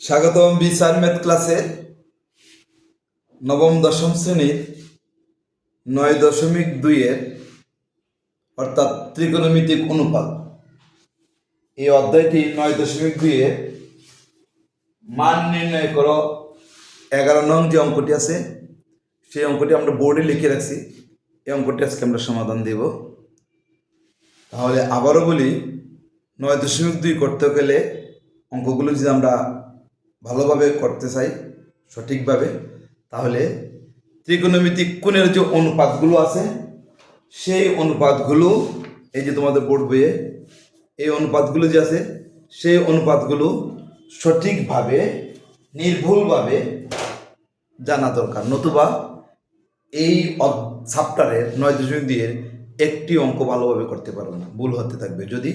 স্বাগতম বিচার ম্যাথ ক্লাসে নবম দশম শ্রেণির নয় দশমিক দুইয়ের অর্থাৎ ত্রিকোণমিতিক অনুপাত। এই অধ্যায়টি নয় দশমিক দুইয়ে মান নির্ণয় করো। এগারো নং যে অঙ্কটি আছে, সেই অঙ্কটি আমরা বোর্ডে লিখে রাখছি। এই অঙ্কটি আজকে আমরা সমাধান দেব। তাহলে আবারও বলি, নয় দশমিক দুই করতে গেলে অঙ্কগুলো যদি আমরা ভালোভাবে করতে চাই, সঠিকভাবে, তাহলে ত্রিকোণমিতিক কোণের যে অনুপাতগুলো আছে, সেই অনুপাতগুলো, এই যে তোমাদের বোর্ড বইয়ে, এই অনুপাতগুলো যে আছে, সেই অনুপাতগুলো সঠিকভাবে, নির্ভুলভাবে জানা দরকার। নতুবা এই সাপ্টারের নয় দশমিক দিয়ে একটি অঙ্ক ভালোভাবে করতে পারবে না। ভুল হতে থাকবে যদি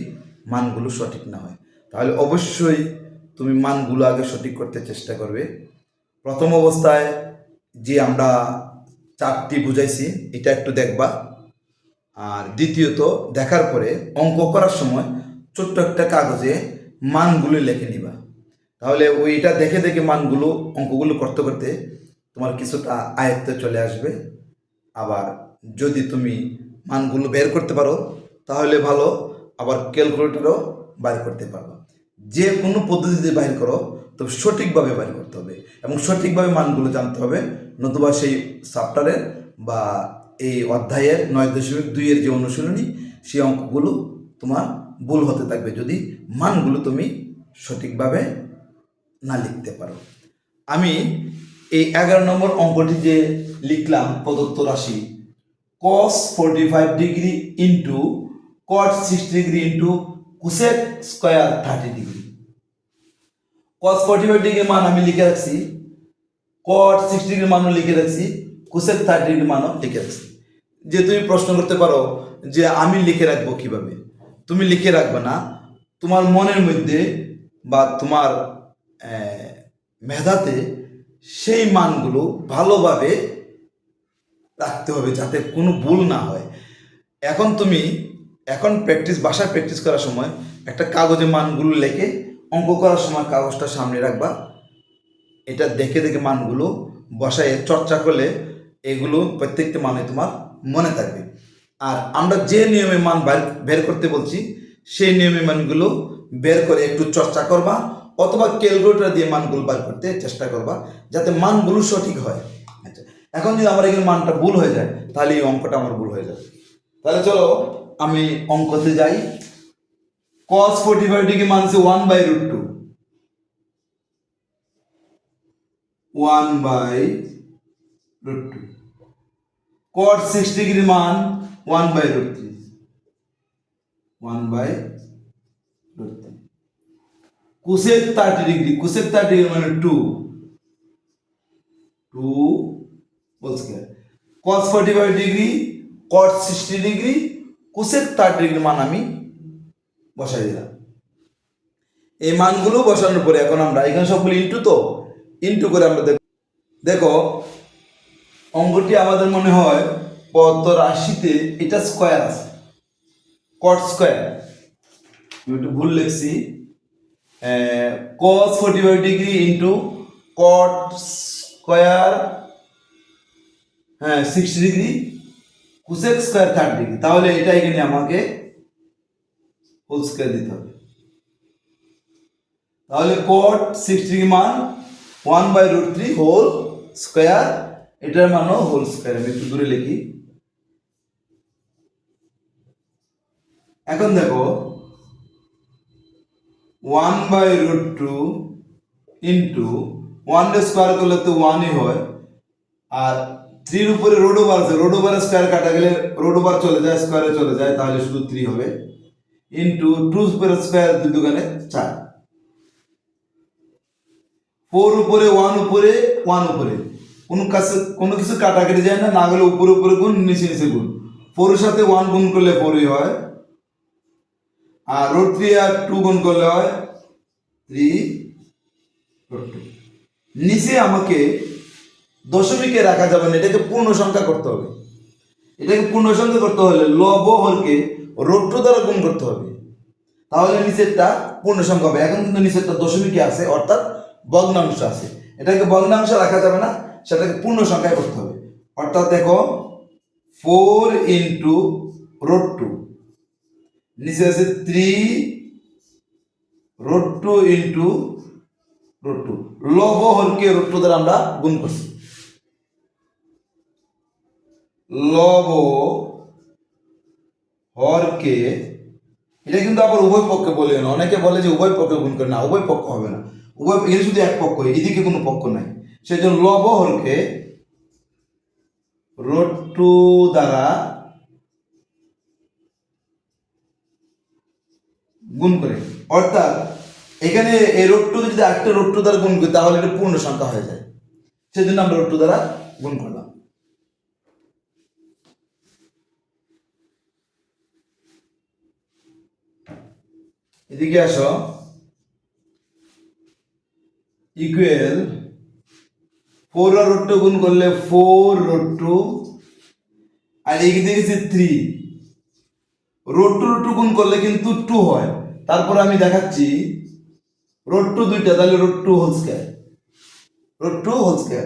মানগুলো সঠিক না হয়। তাহলে অবশ্যই তুমি মানগুলো আগে সঠিক করতে চেষ্টা করবে। প্রথম অবস্থায় যে আমরা চারটি বুঝাইছি, এটা একটু দেখবা। আর দ্বিতীয়ত, দেখার পরে অঙ্ক করার সময় ছোট্ট একটা কাগজে মানগুলো লিখে নিবা। তাহলে ওইটা দেখে দেখে মানগুলো, অঙ্কগুলো করতে করতে তোমার কিছুটা আয়ত্তে চলে আসবে। আবার যদি তুমি মানগুলো বের করতে পারো, তাহলে ভালো। আবার ক্যালকুলেটরও বাইর করতে পারো যে কোনো পদ্ধতিতে বাইর করো, তবে সঠিকভাবে বাইর করতে হবে এবং সঠিকভাবে মানগুলো জানতে হবে, নতুবা সেই চ্যাপ্টারের বা এই অধ্যায়ের নয় দশমিক দুইয়ের যে অনুশীলনী, সেই অঙ্কগুলো তোমার ভুল হতে থাকবে যদি মানগুলো তুমি সঠিকভাবে না লিখতে পারো। আমি এই এগারো নম্বর অঙ্কটি যে লিখলাম প্রদত্ত রাশি cos forty five degree into cot six degree into cosec square thirty degree cos forty five ডিগ্রির মান আমি লিখে রাখছি। কট সিক্স ডিগ্রির মানও লিখে রাখছি। কুসেক থার্টি ডিগ্রির মানও লিখে রাখছি। যে তুমি প্রশ্ন করতে পারো যে আমি লিখে রাখব কীভাবে? তুমি লিখে রাখবে না। তোমার মনের মধ্যে বা তোমার মেধাতে সেই মানগুলো ভালোভাবে রাখতে হবে যাতে কোনো ভুল না হয়। এখন তুমি এখন প্র্যাকটিস বাসায় প্র্যাকটিস করার সময় একটা কাগজে মানগুলো লেখে অঙ্ক করার সময় কাগজটা সামনে রাখবা। এটা দেখে দেখে মানগুলো বসায় চর্চা করলে এগুলো প্রত্যেকটা মানে তোমার মনে থাকবে। আর আমরা যে নিয়মে মান বের করতে বলছি, সেই নিয়মে মানগুলো বের করে একটু চর্চা করবা অথবা ক্যালকুলেটর দিয়ে মানগুলো বার করতে চেষ্টা করবা যাতে মানগুলো সঠিক হয়। আচ্ছা এখন যদি আমার এখানে মানটা ভুল হয়ে যায়, তাহলে এই অঙ্কটা আমার ভুল হয়ে যাবে। তাহলে চলো আমি অঙ্কতে যাই। কস ফোর্টি ফাইভ ডিগ্রি মান হচ্ছে one by root two one by root two cot six degree মান one by root three one by root three cosec thirty degree cosec thirty degree মানে two two whole cos forty five degree, cot sixty degree cosec তার ডিগ্রির মান আমি বসাই দিলাম। এই মানগুলো বসানোর পরে এখন আমরা, এখানে সবগুলো ইন্টু তো? ইন্টু করে আমরা দেখ, দেখো, অঙ্কটি আমাদের মনে হয় পদ রাশিতে এটা স্কোয়ার আছে কট স্কোয়ার আমি একটু ভুল লিখছি। Cos forty five degree into cot square হ্যাঁ sixty degree cosec square thirty degree তাহলে এটা এখানে আমাকে হোল স্কোয়ার দিতে হবে। তাহলে কোট সিক্স ডিগ্রি মান one by root three whole square এটার মানও হোল স্কোয়ার আমি একটু দূরে লিখি। এখন দেখো one by root two into one square করলে তো ওয়ানই হয়, আর থ্রির উপরে রোড ওভার আছে রোড ওভারে স্কোয়ার কাটা গেলে রোড ওভার চলে যায় স্কোয়ারে চলে যায়, তাহলে শুধু থ্রি হবে। ইন্টু টু উপরে স্কোয়ার দুই দোকানে চার। ফোর উপরে ওয়ান উপরে ওয়ান উপরে। কোনো কাছে, কোনো কিছু কাটাকাটি যায় না না গেলে উপরে উপরে গুণ, নিচে নিচে গুণ। ফোরের সাথে ওয়ান গুণ করলে ফোরই হয়। আর রোড থ্রি আর টু গুণ করলে হয় থ্রি নিচে আমাকে দশমিকে রাখা যাবে না, এটাকে পূর্ণ সংখ্যা করতে হবে। এটাকে পূর্ণ সংখ্যা করতে হলে লব হরকে টু দ্বারা গুণ করতে হবে। তাহলে নিচেরটা পূর্ণ সংখ্যা হবে। এখন কিন্তু নিচেরটা দশমিকে আছে, অর্থাৎ ভগ্নাংশ আছে। এটাকে ভগ্নাংশ রাখা যাবে না, সেটাকে পূর্ণ সংখ্যায় করতে হবে। অর্থাৎ দেখো, ফোর ইন্টু রোড টু। নিচে আছে three root two into root two. লব হরকে রোড টু দ্বারা আমরা গুণ করছি। লব হরকে, এটা কিন্তু আবার উভয় পক্ষে বলে না। অনেকে বলে যে উভয় পক্ষে গুণ করে না, উভয় পক্ষ হবে না। উভয় এটা শুধু এক পক্ষ, এদিকে কোনো পক্ষ নাই। সেই জন্য লব হরকে রোড টু দ্বারা গুণ করে। অর্থাৎ এখানে এই রোড টু যদি একটা রোড টু দ্বারা গুণ করি, তাহলে এটা পূর্ণ সংখ্যা হয়ে যায়। সেই জন্য আমরা রোড টু দ্বারা গুণ করলাম। এদিকে আসো। ইকুয়াল ফোর আর রোড টু গুণ করলে ফোর রোড টু আর এদিকে দেখেছি three root two root two গুণ করলে কিন্তু টু হয়। তারপর আমি দেখাচ্ছি রোড টু দুইটা, তাহলে root two whole square root two whole square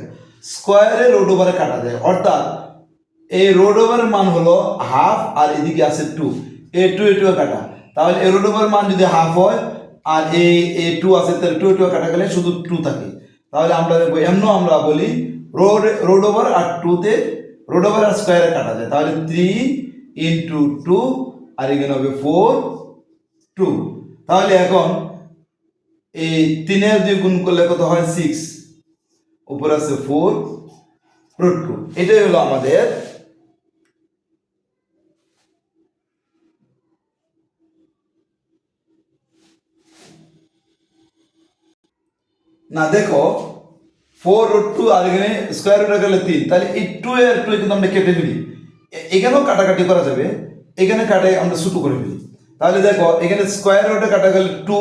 স্কোয়ারে রোড ওভারে কাটা যায়। অর্থাৎ এই রোড ওভারের মান হলো হাফ আর এদিকে আছে টু এ টু এ টু কাটা। তাহলে এই রোড ওভার মান যদি হাফ হয়, আর এই এ টু আছে, তাহলে টু টু কাটা গেলে শুধু টু থাকে। তাহলে আমরা দেখব, এমনও আমরা বলি রোড রোড ওভার আর টুতে রোড ওভার আর স্কোয়ারে কাটা যায়। তাহলে থ্রি ইন্টু টু আর এখানে হবে ফোর টু তাহলে এখন এই তিনের দুই গুণ করলে কত হয়? সিক্স উপর আছে ফোর রুট টু এটাই হলো আমাদের না, দেখো ফোর রুট টু আর এখানে স্কোয়ার রুট গেলে তিন, তাহলে এই টু এর টু কিন্তু আমরা কেটে ফেলি। এখানেও কাটাকাটি করা যাবে, এখানে কাটে আমরা ছোটো করে ফেলি। তাহলে দেখো, এখানে স্কোয়ার রুটে কাটা গেলে টু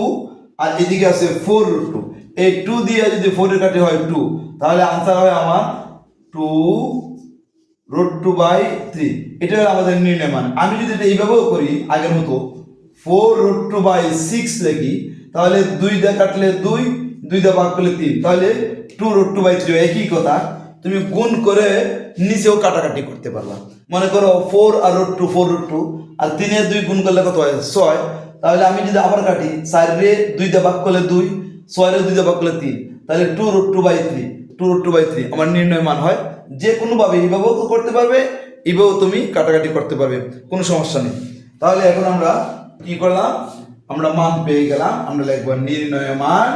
আর এদিকে আছে ফোর রুট টু এই টু দিয়ে যদি ফোরের কাটে হয় টু তাহলে আনসার হয় আমার two root two by three এটা হলো আমাদের নির্ণয় মান। আমি যদি এটা এইভাবেও করি আগের মতো four root two by six লিখি, তাহলে দুই দিয়ে কাটলে দুই দুই দিয়ে ভাগ করলে তিন। তাহলে two root two by three একই কথা, তুমি গুণ করে নিচেও কাটাকাটি করতে পারবা। মনে করো ফোর আর root two four root two আর তিনের দুই গুণ করলে কত হয়? ছয়। তাহলে আমি যদি আবার কাটি, চার দুই দিয়ে ভাগ করলে দুই ছয় রে দুই দিয়ে ভাগ করলে তিন। তাহলে two root two by three two root two by three আমার নির্ণয় মান হয়। যে কোনোভাবে এইভাবেও তো করতে পারবে, এইভাবেও তুমি কাটাকাটি করতে পারবে। কোনো সমস্যা নেই। তাহলে এখন আমরা কি করলাম? আমরা মান পেয়ে গেলাম। আমরা লিখব নির্ণয় মান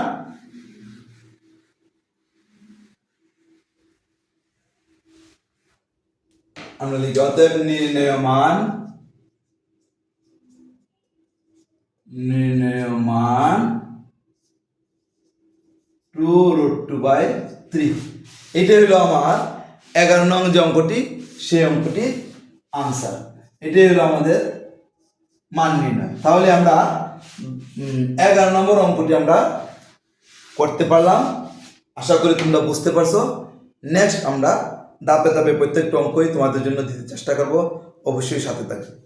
আমরা লিখি, অতএব নির্ণয় মান নির্ণয় মান two root two by three. এটাই হলো আমার এগারো নং যে অঙ্কটি, সেই অঙ্কটির আনসার এটাই হলো আমাদের মান নির্ণয়। তাহলে আমরা এগারো নম্বর অঙ্কটি আমরা করতে পারলাম। আশা করি তোমরা বুঝতে পারছ। নেক্সট আমরা ধাপে দাপে প্রত্যেকটা অঙ্কই তোমাদের জন্য দিতে চেষ্টা করব। অবশ্যই সাথে থাকবে।